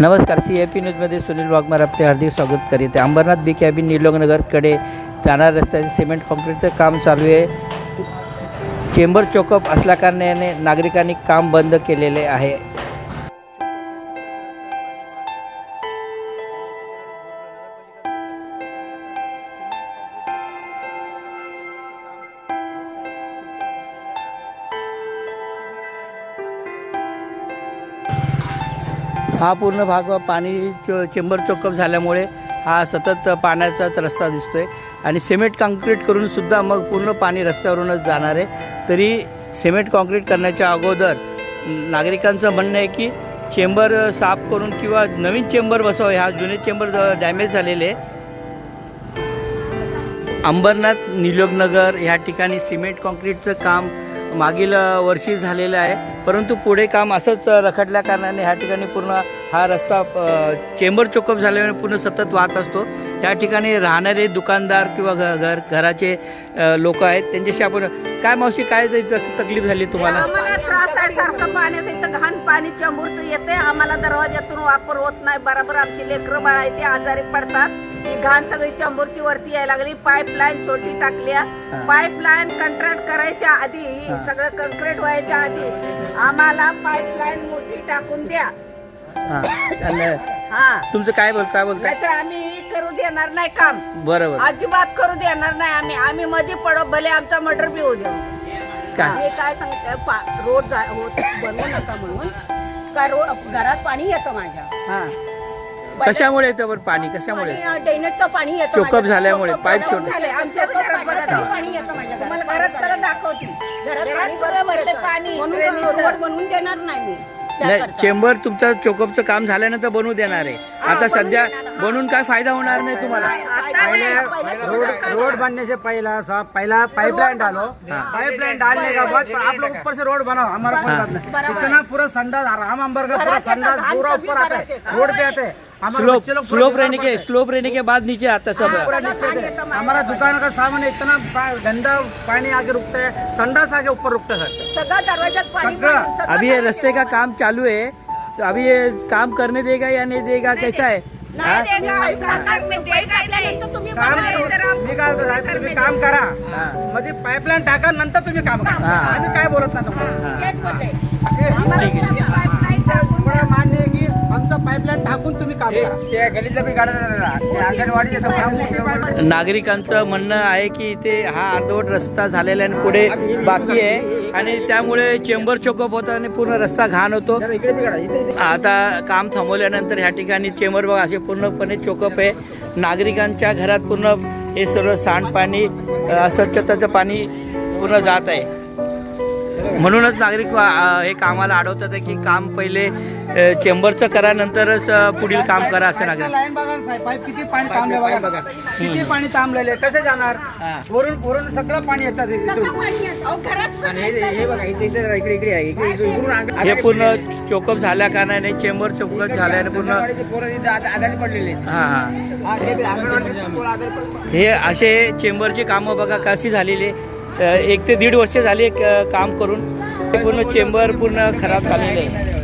नमस्कार C A P न्यूजमध्ये सुनील वाघमार आपले हार्दिक स्वागत करीत आहे. अंबरनाथ बी कॅबिन निलोगनगरकडे जाणाऱ्या रस्त्याचे सिमेंट कॉन्क्रीटचं काम चालू आहे. चेंबर चोकअप असल्याकारणाने नागरिकांनी काम बंद केलेले आहे. हा पूर्ण भाग पाणी चो चेंबर चोकअप झाल्यामुळे हा सतत पाण्याचाच रस्ता दिसतो आहे आणि सिमेंट काँक्रीट करूनसुद्धा मग पूर्ण पाणी रस्त्यावरूनच जाणार आहे. तरी सिमेंट काँक्रीट करण्याच्या अगोदर नागरिकांचं म्हणणं आहे की चेंबर साफ करून किंवा नवीन चेंबर बसवावे हा जुने चेंबर डॅमेज झालेले आहे. अंबरनाथ निलोगनगर ह्या ठिकाणी सिमेंट काँक्रीटचं काम मागील वर्षी झालेलं आहे. परंतु पुढे काम असंच रखडल्या कारणाने ह्या ठिकाणी पूर्ण हा रस्ता चेंबर चोकअप झाल्यामुळे पूर्ण सतत वाहत असतो. त्या ठिकाणी राहणारे दुकानदार किंवा घ घर घराचे लोक आहेत. त्यांच्याशी आपण काय मावशी काय तकलीफ झाली तुम्हाला? त्रास आहे सारखं पाण्याचं. इथं घाण पाणी चंबूरचं येते आम्हाला दरवाज्यातून वापर होत नाही. बरोबर आमची लेकरं बाळा आहे ते आजारी पडतात. ही घाण सगळी चंबूरची वरती यायला लागली. पाईपलाईन छोटी टाकल्या. पाईपलाईन कंट्रॅक्ट करायच्या आधी सगळं कंक्रीट व्हायच्या आधी आम्हाला पाईपलाईन मोठी टाकून द्या. हां. आणि हा. तुमचं काय बोल काय बोलताय? नाहीतर आम्ही करू देणार नाही काम. बरोबर. अजिबात करू देणार नाही आम्ही. आम्ही मध्ये पडो भले आमचा मर्डर बी होऊ देऊ. काय हे काय सांगते पा- रोड जा- होत बनवू नका म्हणून. काय रोड घरात पाणी येतं माझ्या. हां. कशामुळे येतं बरं पाणी कशामुळे ड्रेनेजचं पाणी येतं चोकअप माझ्या- झाल्यामुळे, पाईप झाल्यामुळे छोटे. झाले. आमच्या आमच्या घरात घरात बघा. पाणी येतं माझ्या तुम्हाला घरात घरात चला दाखवते. घरात घरात पाणी सगळं भरपूर भरले येतं. पाणी. म्हणून ड्रेनेजचं. रोड बनवून देणार नाही मी. नाही त्याकरता. चेंबर तुमचं चोकअपचं काम झाल्यानंतर बनवू देणार आहे. आता बनवून सध्या देणार, हा. बनून काय फायदा होणार नाही तुम्हाला? आता पहले- नाही, पहले पहले रोड- रोड- रोड बनने से पहला पाइपलाइन डालो पाइपलाइन डालने के बाद आप लोग ऊपर से रोड बनाओ हमारा कोई बात नहीं. बराबर। इतना पूरा संडास राम अंबर का पूरा घरात येतं, संडास घाण पूरा सभी ऊपर आता घरात है येतं. रोड पे आते हैं स्लोप स्लोप रहने के। स्लोप रहने के बाद नीचे आता सब। हाँ, हमारा दुकान का सामान इतना गंदा पानी आके रुकता है संडास आके ऊपर रुकता है सगळं अभी ये रास्ते का. काम चालू है? तो अभी ये काम करने देगा या नहीं देगा? कैसा है? नाही? देगा, काम करा। मध्ये पाईपलाईन टाका नंतर तुम्ही काम करा. आम्ही काय बोलत नाही तुम्हाला? पाईपलाईन टाकून तुम्ही काम करा. गलीतलं बी अंगणवाडी नागरिकांचं म्हणणं आहे की इथे हा अर्धवट रस्ता झालेला आहे आणि पुढे बाकी आहे. आणि त्यामुळे चेंबर चोकअप होतं आणि पूर्ण रस्ता घाण होतो. आता काम थांबवल्यानंतर ह्या ठिकाणी चेंबर बघा असे पूर्णपणे चोकअप आहे. नागरिकांच्या घरात पूर्ण हे सर्व सांडपाणी अस्वच्छताचं पाणी पूर्ण जात आहे. म्हणूनच नागरिक हे कामाला अडवतात की काम पहिले चेंबरचं करा नंतरच अ, पुढील काम करा असं नागरिक. लाईन बघा ना साहेब पाईप किती पाणी थांबले बघा किती पाणी थांबलेले कसे जाणार? हा. वरून वरून सगळं पाणी येतात हे बघा आहे हे पूर्ण चोकअप झाल्या कारणाने चेंबर चोकअप झाल्याने पूर्ण. हा असे चेंबरची कामं बघा कशी झालेली अ, एक ते दीड वर्ष झाली अ, काम करून. पूर्ण चेंबर पूर्ण खराब झालेलं आहे.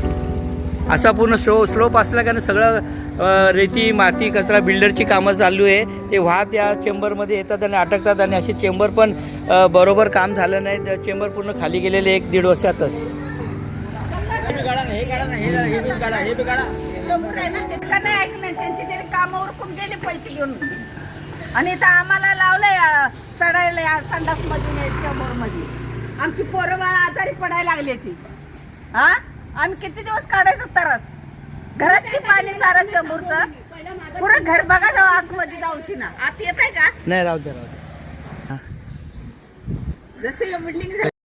असा पूर्ण स्लो स्लोप असल्या कारण सगळं रेती माती कचरा बिल्डरची कामं चालू आहे. ते वाहत या चेंबरमध्ये येतात आणि अटकतात आणि असे चेंबर पण बरोबर काम झालं नाही. चेंबर पूर्ण खाली गेलेले एक दीड वर्षातच. नाही त्यांची कामावर खूप गेले पैसे घेऊन. आणि इथं आम्हाला लावलंय चढायला या संडासमध्ये मध्ये आमची पोरं बाळा आजारी पडायला लागली ती. हा? आम्ही किती दिवस काढायचं तरच? घरात किती पाणी सारं चंबूरचं? पुरं घर बघा जाऊ आतमध्ये जाऊशी ना. आत येत आहे का? नाही राहू दे राहू दे. जसं बिल्डिंग